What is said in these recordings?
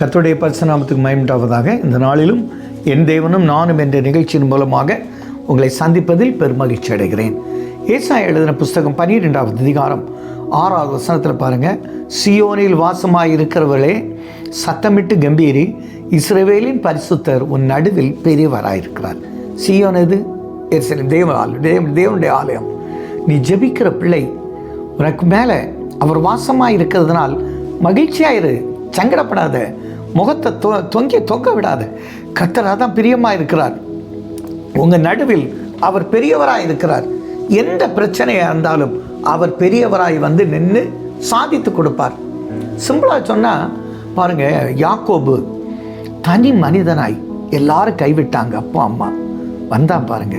கத்துடைய பரிசுநாமத்துக்கு மயமுண்டாவதாக இந்த நாளிலும் என் தேவனும் நானும் என்ற நிகழ்ச்சியின் மூலமாக உங்களை சந்திப்பதில் பெருமகிழ்ச்சி அடைகிறேன். ஏசாய் எழுதின புஸ்தகம் பன்னிரெண்டாவது அதிகாரம் ஆறாவது வசனத்தில் பாருங்கள் சியோனில் வாசமாய் இருக்கிறவர்களே சத்தமிட்டு கம்பீரி இஸ்ரேவேலின் பரிசுத்தர் உன் நடுவில் பெரியவராயிருக்கிறார். சியோன் எது? எருசலேம் தேவ ஆலயம் தேவ தேவனுடைய ஆலயம். நீ ஜெபிக்கிற பிள்ளை உனக்கு மேலே அவர் வாசமாக இருக்கிறதுனால் மகிழ்ச்சியாயிரு சங்கடப்படாத முகத்தை தொ தொங்கி தொங்க விடாது. கத்தராக தான் பிரியமாக இருக்கிறார் உங்கள் நடுவில் அவர் பெரியவராக இருக்கிறார் எந்த பிரச்சனையாக இருந்தாலும் அவர் பெரியவராய் வந்து நின்று சாதித்து கொடுப்பார். சிம்பிளாக சொன்னால் பாருங்கள் யாக்கோபு தனி மனிதனாய் எல்லாரும் கைவிட்டாங்க அப்பா அம்மா. வந்தான் பாருங்க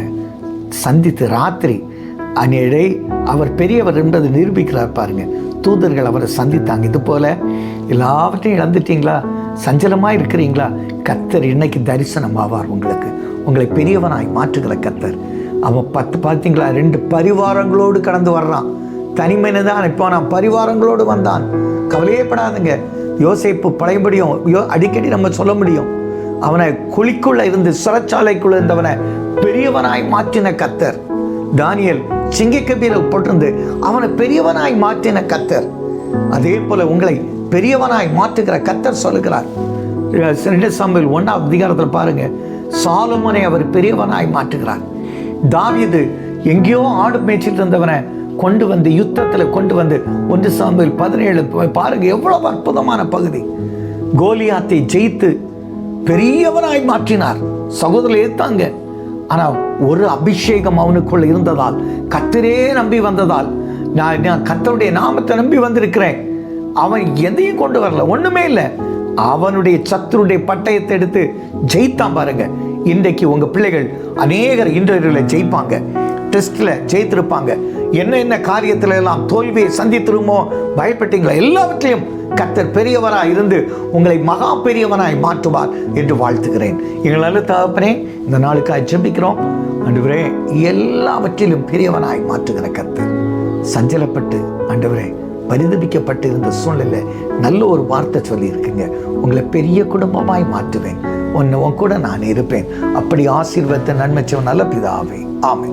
சந்தித்து ராத்திரி அநேழை அவர் பெரியவர் என்பது நிரூபிக்கிறார் பாருங்கள் தூதர்கள் அவரை சந்தித்தாங்க. இது போல் எல்லாவற்றையும் இழந்துட்டீங்களா? சஞ்சலமாக இருக்கிறீங்களா? கத்தர் இன்னைக்கு தரிசனம் ஆவார் உங்களுக்கு. உங்களை பெரியவனாய் மாற்றுகிற கத்தர். அவன் பத்து பார்த்தீங்களா ரெண்டு பரிவாரங்களோடு கடந்து வர்றான். தனிமையில தான் இப்போ நான் பரிவாரங்களோடு வந்தான். கவலையே படாதுங்க யோசிப்பு பழையபடியும் யோ அடிக்கடி நம்ம சொல்ல முடியும். அவனை குழிக்குள்ள இருந்து சிறைச்சாலைக்குள்ள இருந்தவனை பெரியவனாய் மாற்றின கத்தர். தானியல் சிங்கக்கபீரை போட்டிருந்து அவனை பெரியவனாய் மாற்றின கத்தர். அதே போல உங்களை பெரியவனாய் மாற்றுகிற கத்தர் சொல்லுகிறார். ரெண்டு சாம்பிள் ஒன்றாம் அதிகாரத்தில் பாருங்க. சாலமனை அவர் பெரியவனாய் மாற்றுகிறார். தாவீது எங்கேயோ ஆடு மேய்ச்சிட்டு இருந்தவனை கொண்டு வந்து யுத்தத்தில் கொண்டு வந்து ஒன்று சாம்பிள் பதினேழு பாருங்க எவ்வளவு அற்புதமான பகுதி. கோலியாத்தை ஜெயித்து பெரியவனாய் மாற்றினார். சகோதரர் ஏத்தாங்க. ஆனால் ஒரு அபிஷேகம் அவனுக்குள்ள இருந்ததால் கத்தரே நம்பி வந்ததால் நான் நான் கத்தருடைய நாமத்தை நம்பி வந்திருக்கிறேன். அவன் எதையும் கொண்டு வரல ஒன்றுமே இல்லை. அவனுடைய சத்துருடைய பட்டயத்தை எடுத்து ஜெயித்தான் பாருங்க. இன்றைக்கு உங்க பிள்ளைகள் அநேகர் இன்றைய ஜெயிப்பாங்க. டெஸ்ட்டில் ஜெயித்திருப்பாங்க. என்ன என்ன காரியத்தில் எல்லாம் தோல்வியை சந்தித்திருமோ பயப்பட்டீங்களா? எல்லாவற்றையும் கத்தர் பெரியவராக இருந்து உங்களை மகா பெரியவனாய் மாற்றுவார் என்று வாழ்த்துகிறேன். எங்கள் நல்ல தகப்பனே இந்த நாளுக்காக ஜெபிக்கிறோம். அன்றுவரே எல்லாவற்றிலும் பெரியவனாய் மாற்றுகிற கத்தர் சஞ்சலப்பட்டு அன்றுவரே பரிதபிக்கப்பட்டிருந்த சூழ்நிலை நல்ல ஒரு வார்த்தை சொல்லியிருக்குங்க. உங்களை பெரிய குடும்பமாய் மாற்றுவேன். உன்னை உன் கூட நான் இருப்பேன். அப்படி ஆசீர்வத்தை நன்மைச்சவன் நல்ல பிதாவே. ஆமை